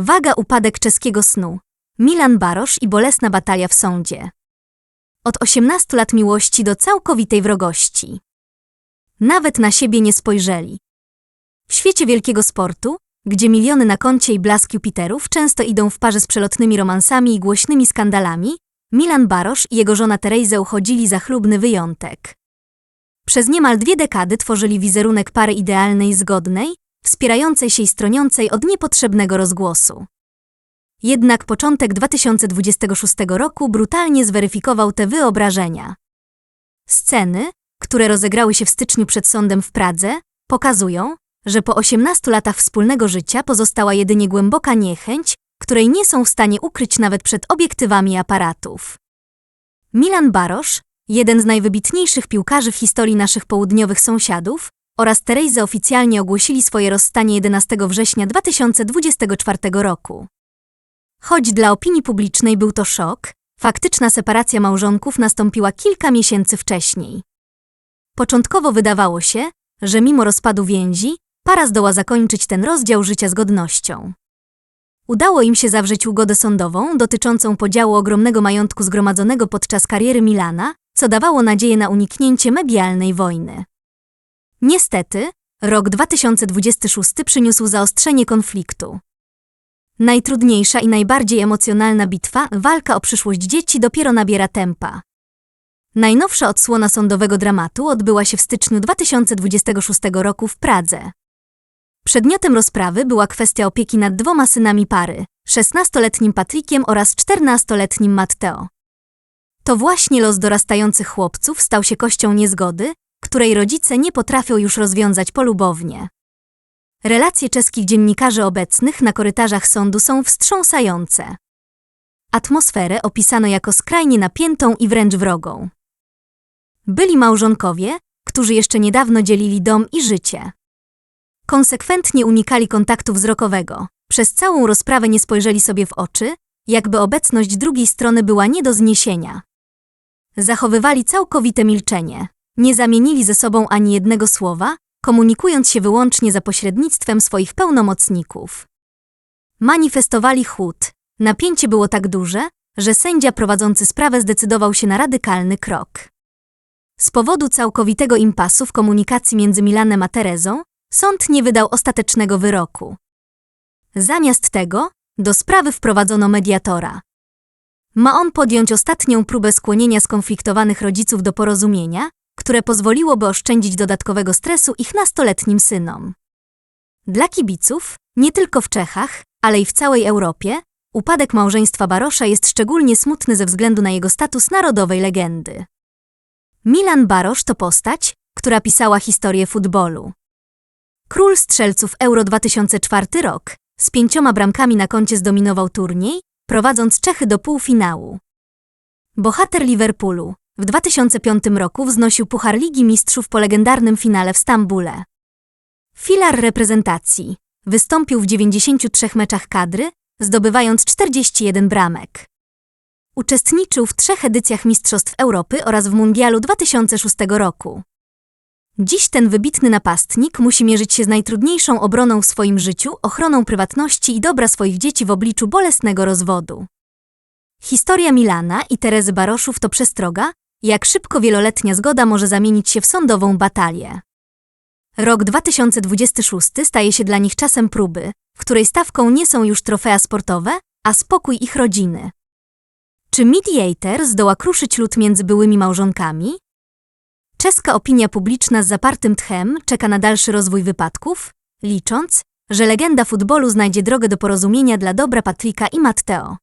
Waga upadek czeskiego snu. Milan Barosz i bolesna batalia w sądzie. Od 18 lat miłości do całkowitej wrogości. Nawet na siebie nie spojrzeli. W świecie wielkiego sportu, gdzie miliony na koncie i blask Jupiterów często idą w parze z przelotnymi romansami i głośnymi skandalami, Milan Barosz i jego żona Teresa uchodzili za chlubny wyjątek. Przez niemal dwie dekady tworzyli wizerunek pary idealnej, zgodnej, wspierającej się i stroniącej od niepotrzebnego rozgłosu. Jednak początek 2026 roku brutalnie zweryfikował te wyobrażenia. Sceny, które rozegrały się w styczniu przed sądem w Pradze, pokazują, że po 18 latach wspólnego życia pozostała jedynie głęboka niechęć, której nie są w stanie ukryć nawet przed obiektywami aparatów. Milan Barosz, jeden z najwybitniejszych piłkarzy w historii naszych południowych sąsiadów, oraz Teresa oficjalnie ogłosili swoje rozstanie 11 września 2024 roku. Choć dla opinii publicznej był to szok, faktyczna separacja małżonków nastąpiła kilka miesięcy wcześniej. Początkowo wydawało się, że mimo rozpadu więzi, para zdoła zakończyć ten rozdział życia z godnością. Udało im się zawrzeć ugodę sądową dotyczącą podziału ogromnego majątku zgromadzonego podczas kariery Milana, co dawało nadzieję na uniknięcie medialnej wojny. Niestety, rok 2026 przyniósł zaostrzenie konfliktu. Najtrudniejsza i najbardziej emocjonalna bitwa, walka o przyszłość dzieci, dopiero nabiera tempa. Najnowsza odsłona sądowego dramatu odbyła się w styczniu 2026 roku w Pradze. Przedmiotem rozprawy była kwestia opieki nad dwoma synami pary, 16-letnim Patrykiem oraz 14-letnim Matteo. To właśnie los dorastających chłopców stał się kością niezgody, której rodzice nie potrafią już rozwiązać polubownie. Relacje czeskich dziennikarzy obecnych na korytarzach sądu są wstrząsające. Atmosferę opisano jako skrajnie napiętą i wręcz wrogą. Byli małżonkowie, którzy jeszcze niedawno dzielili dom i życie. Konsekwentnie unikali kontaktu wzrokowego, przez całą rozprawę nie spojrzeli sobie w oczy, jakby obecność drugiej strony była nie do zniesienia. Zachowywali całkowite milczenie, nie zamienili ze sobą ani jednego słowa, komunikując się wyłącznie za pośrednictwem swoich pełnomocników. Manifestowali chłód. Napięcie było tak duże, że sędzia prowadzący sprawę zdecydował się na radykalny krok. Z powodu całkowitego impasu w komunikacji między Milanem a Terezą, sąd nie wydał ostatecznego wyroku. Zamiast tego, do sprawy wprowadzono mediatora. Ma on podjąć ostatnią próbę skłonienia skonfliktowanych rodziców do porozumienia, które pozwoliłoby oszczędzić dodatkowego stresu ich nastoletnim synom. Dla kibiców, nie tylko w Czechach, ale i w całej Europie, upadek małżeństwa Barosza jest szczególnie smutny ze względu na jego status narodowej legendy. Milan Barosz to postać, która pisała historię futbolu. Król strzelców Euro 2004 rok, z pięcioma bramkami na koncie zdominował turniej, prowadząc Czechy do półfinału. Bohater Liverpoolu, w 2005 roku wznosił Puchar Ligi Mistrzów po legendarnym finale w Stambule. Filar reprezentacji. Wystąpił w 93 meczach kadry, zdobywając 41 bramek. Uczestniczył w trzech edycjach Mistrzostw Europy oraz w Mundialu 2006 roku. Dziś ten wybitny napastnik musi mierzyć się z najtrudniejszą obroną w swoim życiu, ochroną prywatności i dobra swoich dzieci w obliczu bolesnego rozwodu. Historia Milana i Terezy Baroszów to przestroga, jak szybko wieloletnia zgoda może zamienić się w sądową batalię. Rok 2026 staje się dla nich czasem próby, w której stawką nie są już trofea sportowe, a spokój ich rodziny. Czy mediator zdoła kruszyć lód między byłymi małżonkami? Czeska opinia publiczna z zapartym tchem czeka na dalszy rozwój wypadków, licząc, że legenda futbolu znajdzie drogę do porozumienia dla dobra Patryka i Matteo.